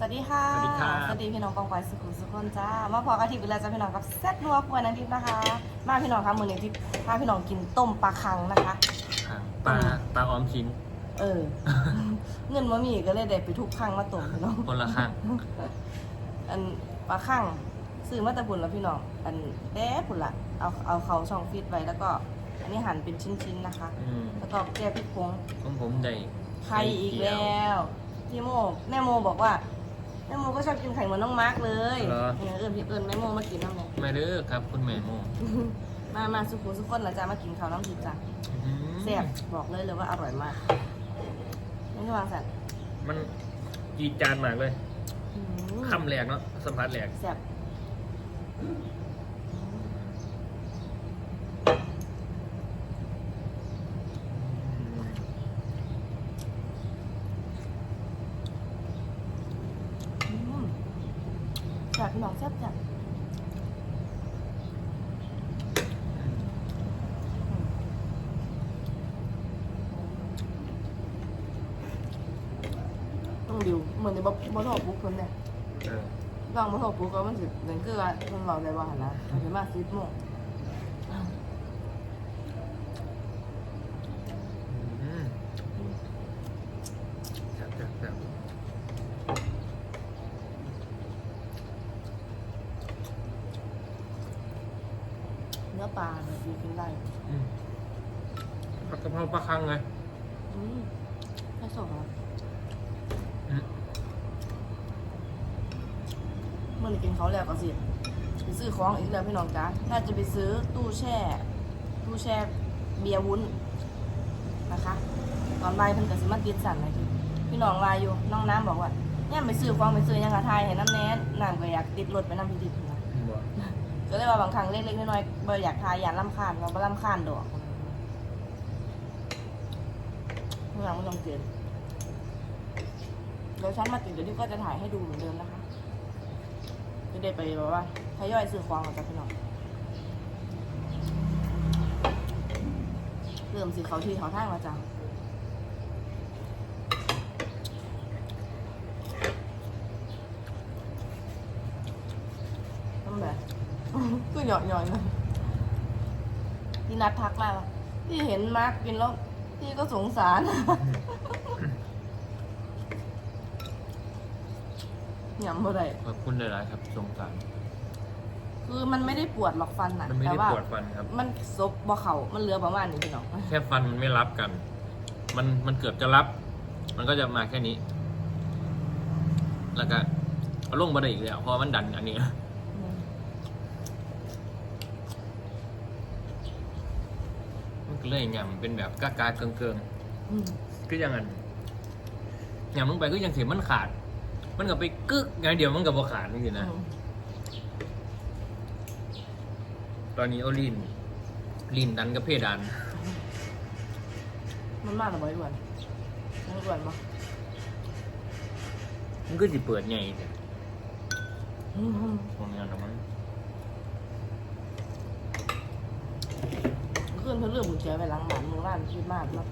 สวัสดีค่ะ สวัสดีครับ สวัสดีพี่น้องกองไฟสุขุมสุขคนจ้า มาพอกระถิ่นเวลาจะพี่น้องกับแซ่บนัวครัวนันทิพย์นะคะ มาพี่น้องคะมือนี้ที่พาพี่น้องกินต้มปลาคังนะคะอ่าปลาปลาออมชิ้น เออ เงินมามีก็เลยได้ไปทุกคังมาต้มพี่น้องคนละข้างอันปลาคังซื้อมาแตะบุญแล้วพี่น้อง อันแด้ผุนละเอาเอาเขาช่องฟิตไว้แล้วก็ อันนี้หั่นเป็นชิ้นๆนะคะอืมแล้วก็แก้พริกผงของผมได้ไข่อีกแล้วพี่โมแม่โมบอกว่า แม่โมก็ชอบกินไข่เหมือนน้องมาร์กเลยเนี่ยเอิญพี่เอิญแม่โมมากินน้ำเนี่ยไม่เด้อครับ คุณแม่โมมามาสุขุมสุขคนนะจ๊ะมากินข้าวน้ำพริกจ้ะอืมแซ่บบอกเลยเลยว่าอร่อยมากนี่คือวางสัตว์มันจีดจานมากเลยอืมคำแหลกเนาะสัมผัสแหลกแซ่บอืม แซ่บพี่น้องแซ่บจ้ะต้องดิวเหมือนในบ๊อบบ๊อบทอปุ๊กคนเนี่ยเออลองมาโทรปุ๊กก็มันสินั่นคือว่ามันเราได้ว่าหั่นนะมันสิมาสิบโมง อืมแซ่บแซ่บแซ่บ เนื้อปลาเนี่ยดีกินได้ อืมผัดกะเพราปลาคังไง อืมไม่ส่งเหรอ อืม เมื่อนี้กินเขาวแล้วก็สิไปซื้อของอีกแล้วพี่น้องจ้าน่าจะไปซื้อตู้แช่ ตู้แช่เบียร์วุ้นนะคะ ตอนบ่ายเพิ่นก็สิมาติดสั่นเลยทีพี่น้องวายอยู่น้องน้ำบอกว่าเนี่ยไปซื้อของไปซื้อหยังกะทายให้น้ำแน่น้ำก็อยากติดรถไปน้ำพี่ดิบนะบ่ก็เลยว่าบางครั้งเล็กๆน้อยๆบ่อยากทายอยากลำคาญเราบ่ลำคาญดอกเมื่อหลังไม่ต้องเกินเดี๋ยวฉันมาถึงเดี๋ยวที่ก็จะถ่ายให้ดูเหมือนเดิมนะคะ จะได้ไปแบบว่าทยอยซื้อของกับพี่น้องเริ่มสิเขาที่เขาท่างแล้วจ้ะต้องแบบก็หยอดหยอดๆนะที่นัดทักมากที่เห็นมาร์กกินแล้วพี่ก็สงสาร ยำบ่ได้ขอบคุณหลายๆครับสงสาร คือมันไม่ได้ปวดหรอกฟันอะมันไม่แต่ได้ว่าปวดฟันครับ มันซบบ่เขามันเหลือประมาณนี้พี่น้องแค่ฟันมันไม่รับกัน มันมันเกือบจะรับ มันก็จะมาแค่นี้ แล้วก็เอาลงมาได้อีกแล้วเพราะมันดันอันนี้ มันก็เลยยำเป็นแบบกากาเกิงเกิงอืมๆก็ยังอันยำลงไปก็ยังเสียมันขาด มันก็ไปกึกไงเดียวมันก็บ่ขาดจริงๆนะอืมตอนนี้เอาลีนลีนดันกับเพดานมันมากหรือบ่ด่วนมันด่วนปะมันก็สิเปิดไงเนี่ยอืมตรงนี้นะมันขึ้นเพื่อเรื่องมือเชียไปหลังหมันมือร้านคิดมากมาก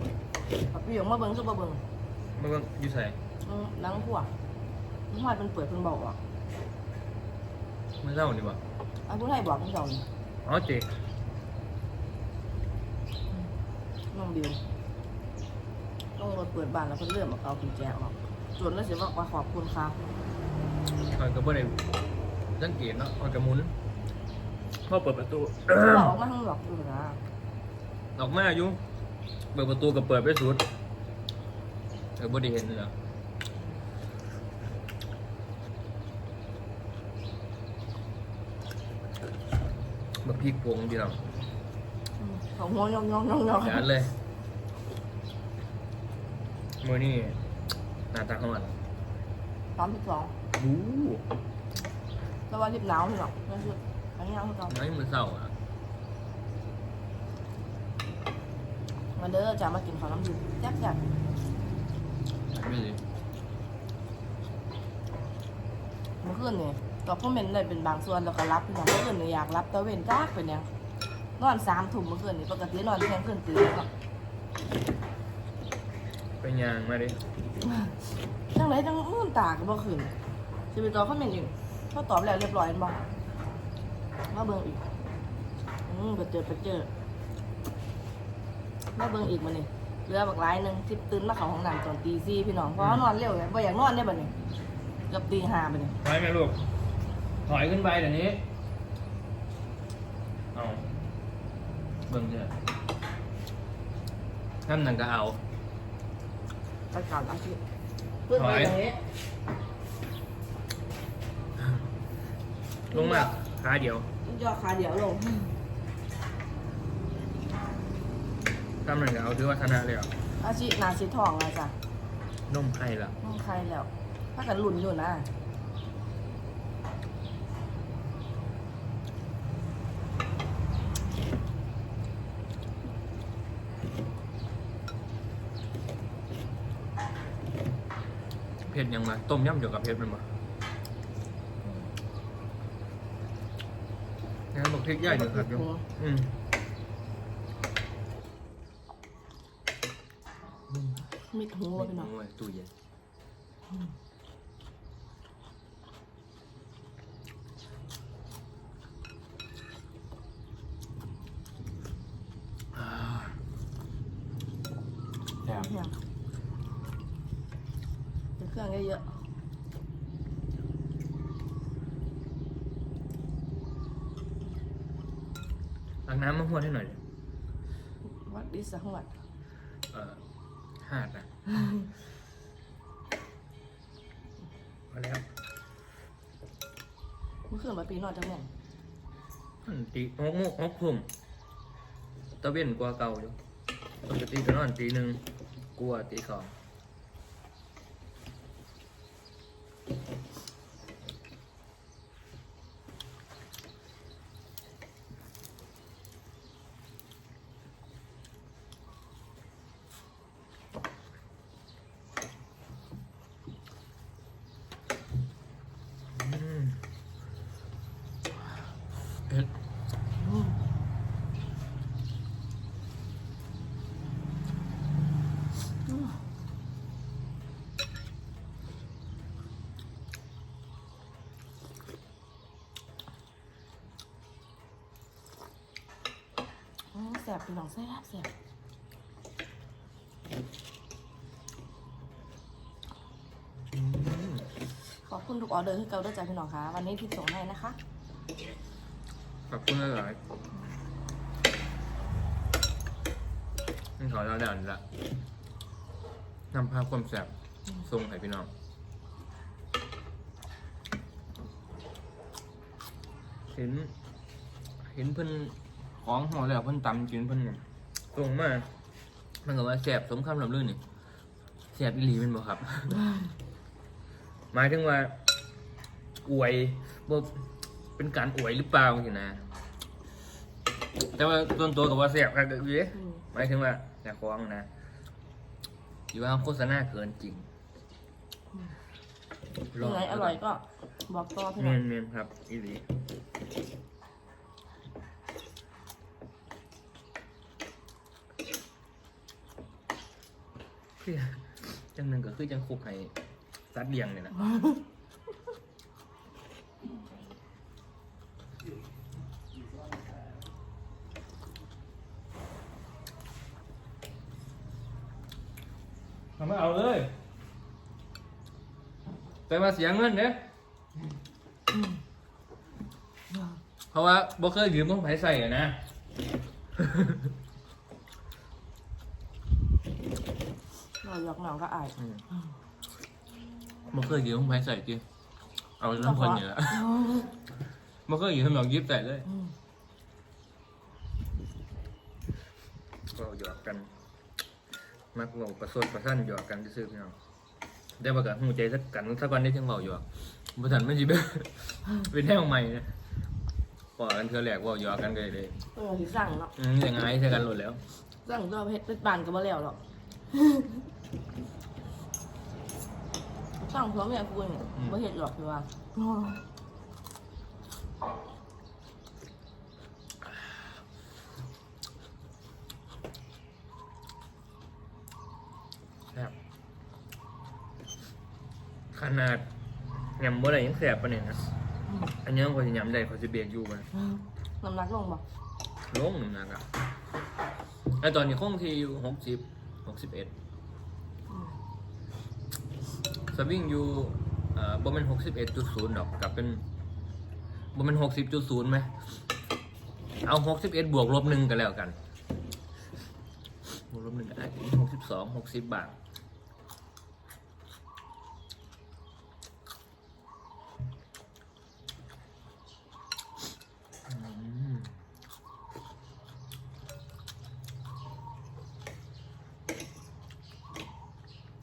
เอาพี่หยงมาเบิ้งคือบ่เบิ้งมันก็อยู่ใส่อืมหลังหัวมั นหอดเป็นเปิดเพิ่นบอกอะมันเล่านี่บ่อันผู้ไทยบอกเพิ่นเจ้านี่อ๋อเจ๊น้องบิวต้องรถเปิดบ้านแล้วเพิ่นเริ่มเอากุญแจออกจนแล้วเสียบอกว่าขอบคุณครับคอยก็บ่ได้สังเกตเนาะคอยกระมุนพอเปิดประตูบอกออกมาข้างนอกดูนะออกมาอยู่เปิดประตูก็เปิดไปสุดเออบ่ได้เห็นเลยเหรอ มาพริกพวงพี่น้องอืมของหัวยองยองยองยองจานเลยมือนี่หน้าตาของมันตอนที่สองบู๊แล้ววันที่หนาวพี่น้องนั่นคืออันนี้เอาให้เราน้อยมือเศร้าอะมาเด้อจะมากินข้าวน้ำดื่มแซ่บจัดไม่เลยเมื่อคืนนี่ ก็พ่อเมนได้เป็นบางส่วนแล้วก็รับพี่น้องเมื่อคืนนี่อยากรับแต่เว้นจ้ากเป็นหยังนอนสามทุ่มเมื่อคืนนี่ปกตินอนเที่ยงคืนตื่นเนาะไปยางมาดิจังไรจังมื่นตาก็บ่ขึ้นจะไปตอบคอมเมนต์อีกเขาตอบแล้วเรียบร้อยบอกมาเบิ่งอีกอืมไปเจอไปเจอมาเบิ่งอีกมาเนี่ยเรือบักหลายหนึ่งที่ตื่นมาเขาห้องน้ำตอนตีสี่พี่น้องเพราะเขานอนเร็วไงบ่อยากนอนได้บ่เนี่ยเกือบตีห้าไปเนี่ยถอยไหมลูก ถอยขึ้นไปเดี๋ยวนี้ เอาเบิ่งเถอะท่านนั่นก็เอาไปก่อนอาชีพเพื่อนไปอย่างนี้ลงมาขาเดียว ยอดขาเดี๋ยวลงท่านนั่นก็เอาถือว่าชนะเลยอะอาชีพนาชีทองแล้วจ้ะนมไข่ละน้องใครแล้ว ถ้ากันหลุนอยู่นะ เผ็ดยังมาต้มยำเกี่ยวกับเผ็ดมันมางั้นบอกพริกใหญ่หนึ่งครับโยมอืมมิดหูเลยพี่น้องโอ้ยตู้เย็นอ่า แถม เนี่ยเดี๋ยวเครื่องเยอะ ล้างน้ำมะฮวดให้หน่อยดิๆวัดดิสังวัดเอ่อหาดนะพอแล้วเมื่อคืนมาปีนอนจังแม่งอืมตีหกโมงหกทุ่มตะเวนกว่าเก่าอยู่ปกติก็นอนตีหนึ่งกลัวตีสอง สบพี่น้องแสบแสบอืมขอบคุณทุกออเดอร์ที่เกาด้วยใจพี่น้องคะวันนี้พี่ส่งให้นะคะ ขอบคุณหลายๆนี่ขอเราเด่นละนำภาพความแสบทรงให้พี่น้องเห็น เห็นเพิ่น ของหัวแล้วเพิ่นตำกินเพิ่นตรงมากมันก็ว่าแสบสมคำลำลื่นนี่แสบอีหลีเป็นบ่ครับ หมายถึงว่า อวยบ่เป็นการอวยหรือเปล่าสินะ แต่ว่าส่วนตัวกับว่าแสบครับเด้อืมหมายถึงว่าอยากฟ้องนะอยู่ว่าโฆษณาเกินจริงยังไงอร่อยก็บอกต่อพี่เมน้องนเมนครับอีหลี คือจังหนึ่งก็คือจังคุกให้สัตว์เลี้ยงเนี่ยนะทำไม่เอาเลย แต่มาเสียเงินเนี่ยอืมเพราะว่าบ่เคยยืมของไผใส่อะนะ เราหยอกหนองก็อายอืมบ่เคยยืมของไผใส่จริงเอาน้ำคนอยู่ละบ่เคยยืมหรอกยิบใส่เลยอืมก็หยอกกัน มักเว้าประสดประสั้นหยอกกันซื่อๆพี่น้องได้ประกาศหูใจสักกันสักวันได้จังเว้าหยอกบ่ทันมันสิเป็นเป็นแนวใหม่นะพอกันเทื่อแรกเว้าหยอกกันก็เลยเออที่สั่งเนาะอืมยังไงใช่กันหมดแล้ว สั่งตัวเพชรเป็นบานก็บ่แล้วหรอก สั่งพร้อมอย่างกูเนี่ยบ่เห็ดหรอกคือว่าครับขนาดยำบ่ได้ยังแสบปะเนี่ยนะอืมอันนี้เขาจะยำได้เขาจะเบรกอยู่มันน้ำหนักลงบ่ลงน้ำหนักอะไอตอนนี้คงที่อยู่หกสิบหกสิบเอ็ดอืม สวิงอยู่เอ่อบ่เป็นหกสิบเอ็ดจุดศูนย์ดอกกลับเป็นบ่เป็นหกสิบจุดศูนย์ไหมเอาหกสิบเอ็ดบวกลบหนึ่งกันแล้วกันบวกลบหนึ่งอาจจะหกสิบสองหกสิบบาท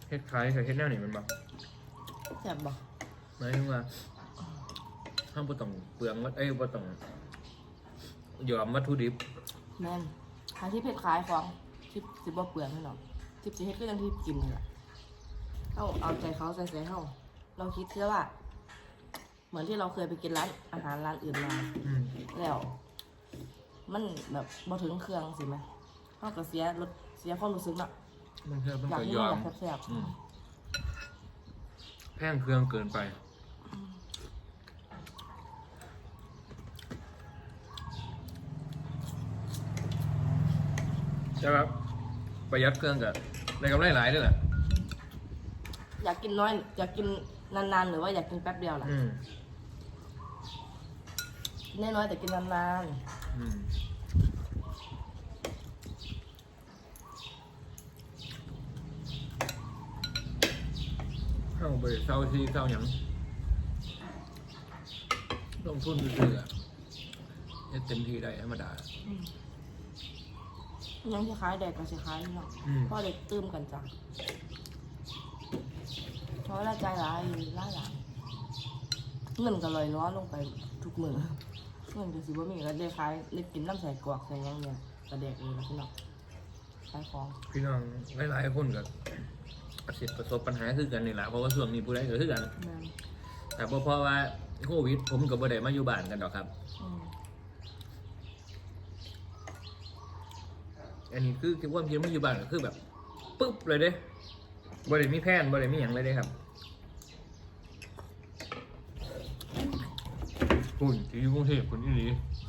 เฮ็ดคล้ายกับเฮ็ดแนวนี่มันบ่ แซ่บบ่หมายถึงว่าห้ามบ่ต้องเปลืองวัดเอ้ยบ่ต้องยอมวัตถุดิบแม่นหาที่เพชรขายของทิปสิบ่เปลืองให้น้องทิปสิเฮ็ดก็ยังที่กินนี่แหละเอาเอาใจเขาใส่ใจเฮาเราคิดเชื่อว่า เหมือนที่เราเคยไปกินร้านอาหารร้านอื่นมาอืมแล้ว มันแบบบ่ถึงเครื่องสิไหมเฮาก็เสียรสเสียความรู้สึกเนาะมันเพื่อมันอยากก็ให้ยอมันมแบบแซ่บอืมแพงเครื่องเกินไปใช่ครับประหยัดเครื่องกับได้กำไรหลายด้วยแหละๆอยากกินน้อย อยากกินนานๆ หรือว่าอยากกินแป๊บเดียวล่ะอืมกินน้อยๆแต่กินนานอืม เข้าไปเศร้าที่เศร้าหยังลงทุนซื้อๆอะเฮ็ดเต็มที่ได้ธรรมดาๆอืมยังสิขายแดกก็สิขายเนาะอืม พ่อเด็กตื้มกันจ้ะเพราะละใจร้ายล่าหลายเงินก็ลอยล้อลงไปทุกมือเงินก็สิบ่มีก็ได้ขายเล็กกินน้ำใส่กรอกใส่หยังเนี่ยกระแดกเองนะพี่น้องขายของ พี่น้องหลายๆคนกับ ประสบประสบปัญหาคือกันนี่แหละเพราะว่าช่วงนี้ผู้ใดก็คือกัน แม่นแต่พอเพราะว่าโควิดผมกับบ่ได้มาอยู่บ้านกันดอกครับ อืมอันนี้คือคือความคิดมาอยู่บ้านก็คือแบบปึ๊บเลยเด้บ่ได้มีแผนบ่ได้มีหยังเลยเด้ครับคุณที่อยู่กรุงเทพคุณอีหลี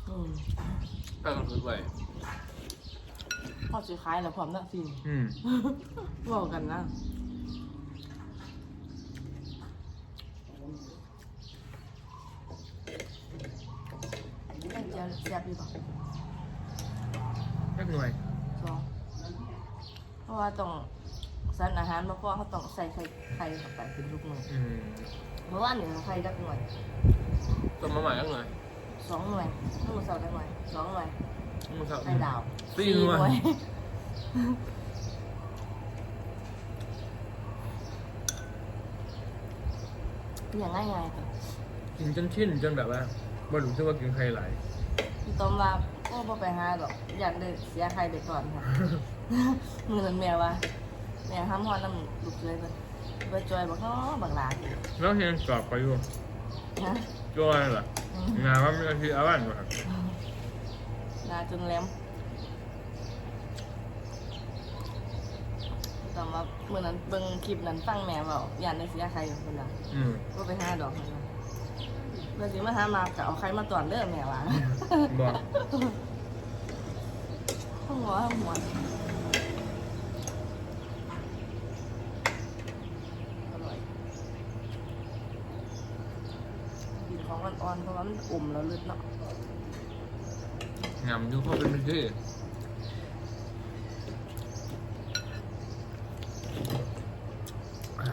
อืมก็ต้องคิดไว้พ่อสิขายแล้วพร้อมนะสิอืมบอกกันนะ แม่เจียวแซ่บดีป่ะแค่หน่วยสองเพราะว่าต้องสารอาหารมาเพราะว่าเขาต้องใส่ไข่ไข่เข้าไปเป็นลูกหน่วยอืมเพราะว่าหนึ่งไข่ดักหน่วยต้มมาใหม่แค่หน่วยสองหน่วยทั้งหมดสองดักหน่วยสองหน่วยมันครับไข่ดาวสี่หน่วยอย่างง่ายๆค่ะกินจนชินจนแบบว่าบ่รู้สึกว่ากินใครหลาย พี่ต้มว่าก็บ่ไปหาดอกอยากได้เสียไข่ไปก่อนค่ะ มือนั้นแม่ว่าแม่ห้ามฮอนน้ำลูกเลยเพิ่นไปจอยบอกเขาบักหลาสิแล้วเฮียนกรอบไปอยู่นะจ้อยล่ะอืมงานว่ามีอาชีพอะไรบ้างครับหนาจนแหลมแต่ว่าเมื่อนั้นเบิ่งคลิปนั้นฟังแม่เว้าอยากได้เสียไข่เพิ่นน่ะอืม ก็ไปหาดอกเพิ่นว่า เมื่อสิมาหามาก็เอาไข่มาตอนเด้อแม่ว่าบอกห้องหัวห้องหัวอร่อยกินของอ่อนๆเพราะว่ามันอุ่มแล้วลึกเนาะงามอยู่เพราะเป็นพื้นที่อ่า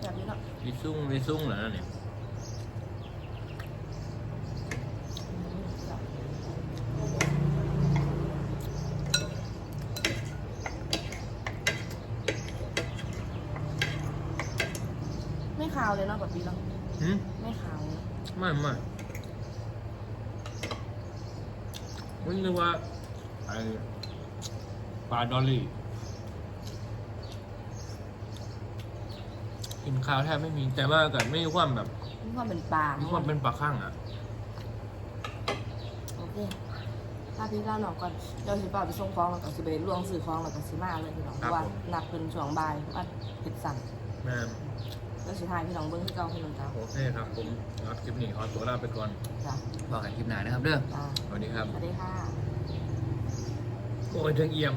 แบบนี้เนาะวิซุ่งวิซุ่งเหรอนั่นเนี่ย ไม่ขาวเลยเนาะแบบนี้เนาะ หืม ไม่ขาวเลย ไม่ไม่ผมนึกว่าไอ้ปลาดอลลี่ กินข้าวแทบไม่มีแต่ว่าก็ไม่มีความแบบมีความเป็นปลามีความเป็นปลาข้างอะ โอเคถ้าพี่ก้าวหนอกก่อนเดี๋ยวสิป้าไปส่งของแล้วก็สิไปล่วงซื้อของแล้วก็สิมาเลยพี่น้องเพราะว่านัดเป็นช่วงบ่ายว่าเผ็ดสั่งแม่นไป แล้วสุดท้ายพี่น้องเบิ้งที่เก่าพี่น้องจ้าโอเคครับผมครับคลิปนี้ขอตัวลาไปก่อนจ้าบอกกันคลิปหน้านะครับเด้อจ้าสวัสดีครับ สวัสดีค่ะ โอ้ยเทิงเอี่ยม